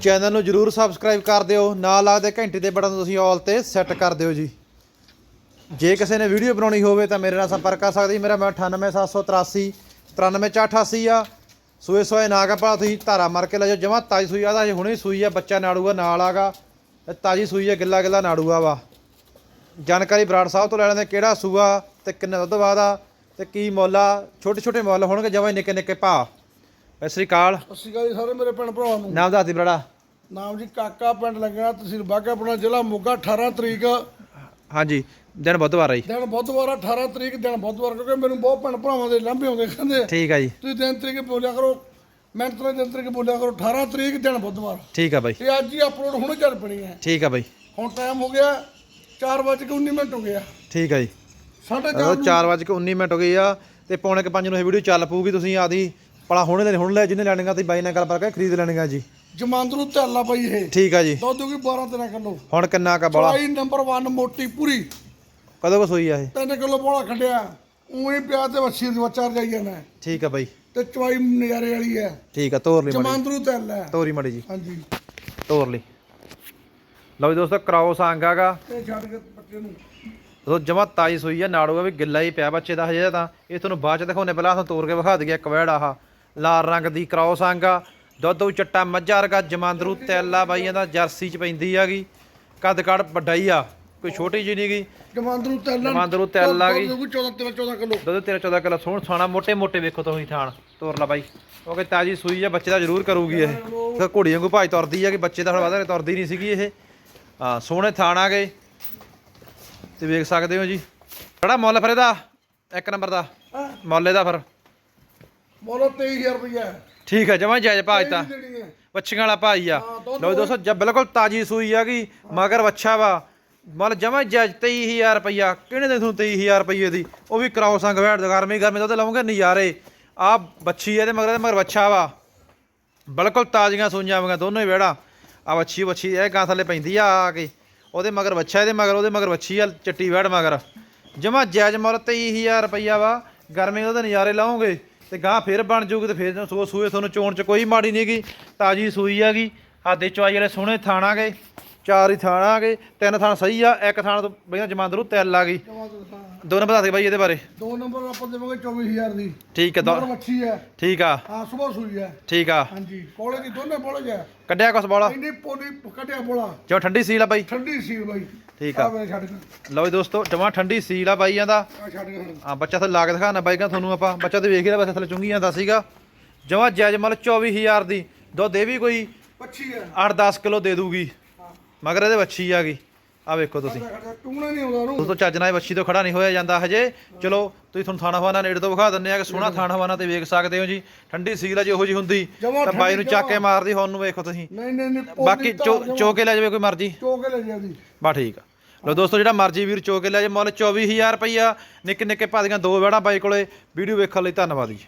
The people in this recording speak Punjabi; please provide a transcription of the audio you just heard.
ਚੈਨਲ ਨੂੰ ਜਰੂਰ ਸਬਸਕ੍ਰਾਈਬ ਕਰ ਦਿਓ। ਨਾਲ ਲੱਗਦੇ ਘੰਟੀ ਦੇ ਬਟਨ ਤੁਸੀਂ ਆਲ ਤੇ ਸੈੱਟ ਕਰ ਦਿਓ ਜੀ। ਜੇ ਕਿਸੇ ਨੇ ਵੀਡੀਓ ਬਣਾਉਣੀ ਹੋਵੇ ਤਾਂ ਮੇਰੇ ਨਾਲ ਸੰਪਰਕ ਕਰ ਸਕਦੇ ਜੀ। ਮੇਰਾ ਮੈਂ 98783 93488 ਆ। ਸੂਏ ਸੋਏ ਨਾਗ ਪਾ ਤੁਸੀਂ ਧਾਰਾ ਮਾਰ ਕੇ ਲੈ ਜਾਓ। ਜਮਾ ਤਾਜੀ ਸੂਈ ਆ ਦਾ ਹੁਣੇ ਸੂਈ ਆ। ਬੱਚਾ ਨਾੜੂਗਾ ਨਾਲ ਆਗਾ। ਤੇ ਤਾਜੀ ਸੂਈ ਆ, ਗਿੱਲਾ ਗਿੱਲਾ ਨਾੜੂਆ ਵਾ। ਜਾਣਕਾਰੀ ਬਰਾੜ ਸਾਹਿਬ ਤੋਂ ਲੈ ਲੈਂਦੇ ਕਿਹੜਾ ਸੂਆ ਤੇ ਕਿੰਨੇ ਦੁੱਧ ਬਾਅਦ ਆ ਤੇ ਕੀ ਮੁੱਲ ਆ। ਛੋਟੇ ਛੋਟੇ ਮੁੱਲ ਹੋਣਗੇ, ਜਮਾਂ ਨਿੱਕੇ ਨਿੱਕੇ ਭਾਅ। ਸਤਿ ਸ੍ਰੀ ਅਕਾਲ। ਸਤਿ ਸ਼੍ਰੀ ਅਕਾਲ ਜੀ ਸਾਰੇ ਮੇਰੇ ਭੈਣ ਭਰਾਵਾਂ ਨੂੰ। ਨਾਮ ਦੱਸ ਦੀ ਬਰਾੜਾ ਨਾਮ ਜੀ ਕਾਕਾ ਪਿੰਡ ਲੱਗਾ ਤਹਿਸੀਲ ਬਾਘਾਪੁਰਾ ਜ਼ਿਲ੍ਹਾ ਮੋਗਾ 18 ਤਰੀਕ। ਹਾਂਜੀ ਦਿਨ ਬੁੱਧਵਾਰ ਆ ਜੀ। ਦਿਨ ਬੁੱਧਵਾਰ ਆ, 18 ਤਰੀਕ ਦਿਨ ਬੁੱਧਵਾਰ ਕਿਉਂਕਿ ਮੈਨੂੰ ਬਹੁਤ ਭੈਣ ਭਰਾਵਾਂ ਦੇ ਲਾਂਭੇ ਆਉਂਦੇ ਕਹਿੰਦੇ ਠੀਕ ਆ ਜੀ। ਤੁਸੀਂ ਦਿਨ ਤਰੀਕ ਬੋਲਿਆ ਕਰੋ ਮਿੰਟ ਤੋਂ ਦਿਨ ਤਰੀਕ ਬੋਲਿਆ ਕਰੋ 18 ਤਰੀਕ ਦਿਨ ਬੁੱਧਵਾਰ। ਠੀਕ ਆ ਬਾਈ। ਇਹ ਅੱਜ ਹੀ ਅਪਲੋਡ ਹੁਣੇ ਚੱਲ ਪਣੀ ਹੈ। ਠੀਕ ਆ ਬਾਈ। ਹੁਣ ਟਾਈਮ ਹੋ ਗਿਆ 4:19 ਮਿੰਟ ਹੋ ਗਿਆ ਠੀਕ ਆ ਜੀ। ਸਾਢੇ ਉਹ ਚਾਰ 4:19 ਮਿੰਟ ਹੋ ਗਈ ਆ ਤੇ ਪੌਣੇ ਕੁ ਪੰਜ ਨੂੰ ਇਹ ਵੀਡੀਓ ਚੱਲ ਪਊਗੀ ਤੁਸੀਂ ਆਦੀ ਪਲਾ ਹੁਣੇ ਲੈ ਹੁਣ ਲੈ ਜਿਹਨੇ ਲੈਣੀਆਂ ਤੇ ਬਾਈ ਨਾਲ ਗੱਲ ਕਰਕੇ ਖਰੀਦ ਲੈਣੀਆਂ ਜੀ। ਜਮਾਂਦਰੂ ਧੈਲਾ ਪਈ ਇਹ। ਠੀਕ ਆ ਜੀ। ਦੁੱਧ ਵੀ 12 13 ਕਿਲੋ। ਹੁਣ ਕਿੰਨਾ ਕਾ ਬੋਲਾ ਚਵਾਈ ਨੰਬਰ 1 ਮੋਟੀ ਪੂਰੀ। ਕਦੋਂ ਕੋ ਸੋਈ ਆ ਇਹ? 3 ਕਿਲੋ ਬੋਲਾ ਖੱਡਿਆ। ਉਹੀ ਪਿਆ ਤੇ ਵੱਛੀ ਦੇ ਬੱਚਾ ਰਜਾਈ ਜਾਣਾ ਠੀਕ ਆ ਬਾਈ। ਤੇ ਚਵਾਈ ਨਜ਼ਾਰੇ ਵਾਲੀ ਹੈ ਠੀਕ ਆ ਤੋਰ ਲਈ ਜਮਾਂਦਰੂ ਧੈਲਾ ਤੋਰੀ ਮੜੀ ਜੀ। ਹਾਂਜੀ। ਤੋਰ ਲਈ। ਲਓ ਜੀ ਦੋਸਤੋ ਕਰਾਉਸ ਆਂਗਾਗਾ ਇਹ ਛੱਡ ਕੇ ਬੱਚੇ ਨੂੰ। ਉਹ ਜਮਾ ਤਾਈ ਸੋਈ ਆ ਨਾੜੂਗਾ ਵੀ ਗਿੱਲਾ ਹੀ ਪਿਆ ਬੱਚੇ ਦਾ ਹਜੇ ਤਾਂ। ਇਹ ਤੁਹਾਨੂੰ ਬਾਅਦ ਚ ਦਿਖਾਉਣੇ ਪਹਿਲਾਂ ਤੁਹਾਨੂੰ ਤੋਰ ਕੇ ਵਿਖਾ ਦਈਏ ਇੱਕ ਵੈੜ ਆਹ। ਲਾਲ ਰੰਗ ਦੀ ਕਰਾਉਸ ਆਂਗਾ ਦੁੱਧ ਉਹ ਚਿੱਟਾ ਮੱਝਾ ਵਰਗਾ ਜਮਾਂਦਰੂ ਤੈਲਾ ਬਾਈਆਂ ਦਾ ਜਰਸੀ ਚ ਪੈਂਦੀ ਆਗੀ ਕੱਦ ਕੱਦ ਵੱਡਾ ਹੀ ਆ ਕੋਈ ਛੋਟੀ ਜਿਹੀ ਨਹੀਂ ਗੀ ਜਮਾਂਦਰੂ ਧੈਲਾ ਜਮਾਂਦਰੂ ਆ ਗਈ। 14 13 14 ਕਿਲੋ। ਦੁੱਧ 13 14 ਕਿਲੋ ਸੋਹਣ ਥਾਣਾ ਮੋਟੇ ਮੋਟੇ ਵੇਖੋ ਤੁਸੀਂ ਥਾਣ। ਤੋਰ ਲਾ ਬਾਈ। ਕਿਉਂਕਿ ਤਾਜੀ ਸੂਈ ਆ ਬੱਚੇ ਦਾ ਜ਼ਰੂਰ ਕਰੂਗੀ ਇਹ। ਫਿਰ ਘੋੜੀ ਵਾਂਗੂ ਭਾਜ ਤੁਰਦੀ ਆ ਕਿ ਬੱਚੇ ਦਾ ਥੋੜਾ ਵਧਾ ਤੁਰਦੀ ਨਹੀਂ ਸੀਗੀ ਇਹ। ਹਾਂ ਸੋਹਣੇ ਥਾਣ ਆ ਗਏ। ਤੇ ਵੇਖ ਸਕਦੇ ਹੋ ਜੀ। ਕਿਹੜਾ ਮੁੱਲ ਫਿਰ ਇਹਦਾ? ਇੱਕ ਨੰਬਰ ਦਾ। ਮੁੱਲ ਇਹਦਾ ਫਿਰ। ਬੋਲੋ 23000 ਰੁਪਇਆ ਠੀਕ ਹੈ ਜਮਾ ਜਾਇਜ਼ ਤਾਂ ਦੇਣੀ ਹੈ। ਵੱਛੀਆਂ ਵਾਲਾ ਭਾਈ ਆ। ਹਾਂ, ਦੁੱਧ ਲੋ ਦੋਸਤੋ ਜਬ ਬਿਲਕੁਲ ਤਾਜੀ ਸੂਈ ਆਗੀ ਮਗਰ ਵੱਛਾ ਵਾ। ਮੁੱਲ ਜਮਾ ਜਾਇਜ਼ 23000 ਰੁਪਈਆ। ਕਿਹਨੇ ਦੇ ਤੁਹਾਨੂੰ 23000 ਰੁਪਈਏ ਦੀ? ਉਹ ਵੀ ਕਰਾਓ ਸੰਗ ਵੈਟ ਗਰਮੀ ਗਰਮੀ ਦੁੱਧ ਲਾਉਂਗੇ ਨਜ਼ਾਰੇ। ਆ ਬੱਚੀ ਇਹਦੇ ਮਗਰ ਮਗਰ ਵੱਛਾ ਵਾ। ਬਿਲਕੁਲ ਤਾਜ਼ੀਆਂ ਸੂਈਆਂ ਵਾਂਗਾ ਦੋਨੋਂ ਹੀ ਵੇੜਾ ਆ ਵੱਛੀ ਵੱਛੀ ਇਹ ਗਾਂ ਥੱਲੇ ਪੈਂਦੀ ਆ ਆ ਕੇ। ਉਹਦੇ ਮਗਰ ਵੱਛਾ ਇਹਦੇ ਮਗਰ ਉਹਦੇ ਮਗਰ ਵੱਛੀ ਆ ਚਿੱਟੀ ਵੈੜ ਮਗਰ। ਜਮਾ ਜਾਇਜ਼ ਮੁੱਲ 23000 ਰੁਪਈਆ ਵਾ। ਗਰਮੀ ਉਹਦੇ ਨਜ਼ਾਰੇ ਲਾਉਂਗੇ ਤੇ ਗਾਂ ਫੇਰ ਬਣ ਜੂਗੀ ਤੇ ਫੇਰ ਸੋ ਸੂਏ ਤੁਹਾਨੂੰ ਚੋਣ ਚ ਕੋਈ ਮਾੜੀ ਨਹੀਂ ਨਹੀਂਗੀ ਤਾਜੀ ਸੂਈ ਆਗੀ ਹਾਦੇ ਚਵਾਈ ਵਾਲੇ ਸੋਹਣੇ ਥਾਣਾ ਗਏ। ਚਾਰ ਹੀ ਥਾਣਾਗੇ ਤਿੰਨ ਥਾਣ ਸਹੀ ਆ ਇੱਕ ਥਾਣ ਤੋਂ ਬਈਆਂ ਜਮਾਂਦਰੂ ਤਿਲ ਆ ਗਈ। ਦੋਨੋਂ ਬਤਾ ਦੇ ਬਾਈ ਇਹਦੇ ਬਾਰੇ। ਦੋ ਨੰਬਰ ਆਪਾਂ ਦੇਵਾਂਗੇ 24000 ਦੀ। ਠੀਕ ਹੈ ਦੋ- ਨੰਬਰ ਮੱਛੀ ਹੈ ਠੀਕ ਆ। ਹਾਂ ਸਵੇਰ ਸੂਈ ਹੈ ਠੀਕ ਆ। ਹਾਂਜੀ ਕੋਲੇ ਦੀ ਦੋਨੇ ਬੋਲੇ ਹੈ ਕੱਢਿਆ ਕੁਛ ਬੋਲਾ? ਇੰਨੀ ਪੋਲੀ ਕੱਢਿਆ ਬੋਲਾ। ਜੋ ਠੰਡੀ ਸੀਲ ਆ ਬਾਈ। ਠੰਡੀ ਸੀ ਬਾਈ। ਠੀਕ ਆ। ਆ ਲਓ ਜੀ ਦੋਸਤੋ ਜਮਾ ਠੰਡੀ ਸੀਲ ਆ ਬਾਈਆਂ ਦਾ ਆ ਆ ਬੱਚਾ ਥੱਲੇ ਲਾ ਕੇ ਦਿਖਾਣਾ ਬਾਈਕਾਂ ਤੁਹਾਨੂੰ ਆਪਾਂ। ਬੱਚਾ ਤੇ ਵੇਖ ਹੀ ਲਿਆ ਬੱਚਾ ਥੱਲੇ ਚੁੰਗੀ ਜਾਂਦਾ ਸੀਗਾ। ਜਮਾ ਜਾਇਜ਼ ਮੁੱਲ 24000 ਦੀ। ਦੁੱਧ ਇਹ ਵੀ ਕੋਈ ਮੱਛੀ ਹੈ 8-10 ਕਿਲੋ ਦੇ ਦੂਗੀ। ਮਗਰ ਇਹਦੇ ਵੱਛੀ ਆ ਗਈ। ਆ ਵੇਖੋ ਤੁਸੀਂ। ਟੂਣਾ ਨਹੀਂ ਆਉਂਦਾ ਉਹਨੂੰ। ਦੋਸਤੋ ਚੱਜ ਨਾਲ ਇਹ ਵੱਛੀ ਤੋਂ ਖੜਾ ਨਹੀਂ ਹੋਇਆ ਜਾਂਦਾ ਹਜੇ। ਚਲੋ ਤੁਸੀਂ ਤੁਹਾਨੂੰ ਥਾਣਾ ਹਵਾਨਾ ਨੇੜੇ ਤੋਂ ਵਿਖਾ ਦਿੰਨੇ ਆ ਕਿ ਸੋਹਣਾ ਥਾਣਾ ਹਵਾਨਾ ਤੇ ਵੇਖ ਸਕਦੇ ਹੋ ਜੀ। ਠੰਡੀ ਸੀਲ ਆ ਜੇ ਉਹੋ ਜੀ ਹੁੰਦੀ। ਜਮਾਂ ਤਾਂ ਬਾਈ ਨੂੰ ਚੱਕ ਕੇ ਮਾਰਦੀ ਹੁਣ ਨੂੰ ਵੇਖੋ ਤੁਸੀਂ। ਨਹੀਂ ਨਹੀਂ ਨਹੀਂ ਬਾਕੀ ਚੋ ਚੋ ਕੇ ਲੈ ਜਾਵੇ ਕੋਈ ਮਰਜ਼ੀ। ਚੋਕੇ ਲੈ ਜਾਂਦੀ ਬਾ ਠੀਕ ਆ। ਲੋ ਦੋਸਤੋ ਜਿਹੜਾ ਮਰਜ਼ੀ ਵੀਰ ਚੋ ਕੇ ਲੈ ਜੇ ਮੁੱਲ 24000 ਰੁਪਈਆ। ਨਿੱਕੇ ਨਿੱਕੇ ਭਾਦੀਆਂ ਦੋ ਵੇੜਾਂ ਬਾਈ ਕੋਲੇ। ਵੀਡੀਓ ਵੇਖਣ ਲਈ ਧੰਨਵਾਦ ਜੀ।